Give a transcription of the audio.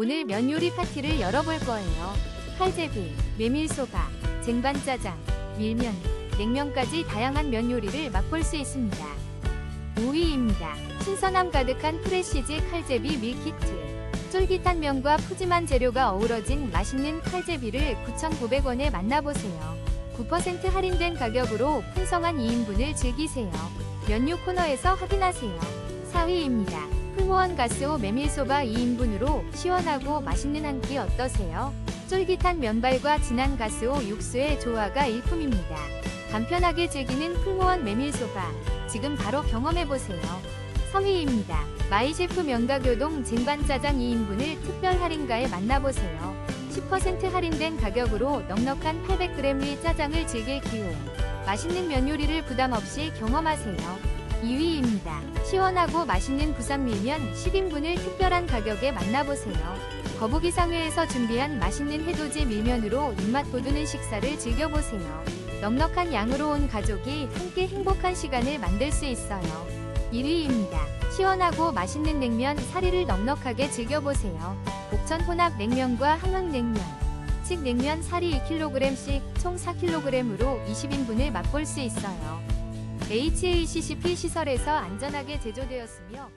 오늘 면 요리 파티를 열어볼 거예요. 칼제비, 메밀소바, 쟁반짜장, 밀면, 냉면까지 다양한 면 요리를 맛볼 수 있습니다. 5위입니다. 신선함 가득한 프레시즈 칼제비 밀키트. 쫄깃한 면과 푸짐한 재료가 어우러진 맛있는 칼제비를 9,900원에 만나보세요. 9% 할인된 가격으로 풍성한 2인분을 즐기세요. 면류 코너에서 확인하세요. 4위입니다. 풀무원 가스오 메밀소바 2인분으로 시원하고 맛있는 한 끼 어떠세요? 쫄깃한 면발과 진한 가스오 육수의 조화가 일품입니다. 간편하게 즐기는 풀무원 메밀소바 지금 바로 경험해보세요. 3위입니다. 마이셰프 명가교동 쟁반짜장 2인분을 특별 할인가에 만나보세요. 10% 할인된 가격으로 넉넉한 800g의 짜장을 즐길 기회. 맛있는 면 요리를 부담 없이 경험하세요. 2위입니다. 시원하고 맛있는 부산 밀면 10인분을 특별한 가격에 만나보세요. 거북이 상회에서 준비한 맛있는 해돋이 밀면으로 입맛 돋우는 식사를 즐겨보세요. 넉넉한 양으로 온 가족이 함께 행복한 시간을 만들 수 있어요. 1위입니다. 시원하고 맛있는 냉면 사리를 넉넉하게 즐겨보세요. 옥천 혼합 냉면과 함흥냉면, 칡 냉면 사리 2kg씩 총 4kg으로 20인분을 맛볼 수 있어요. HACCP 시설에서 안전하게 제조되었으며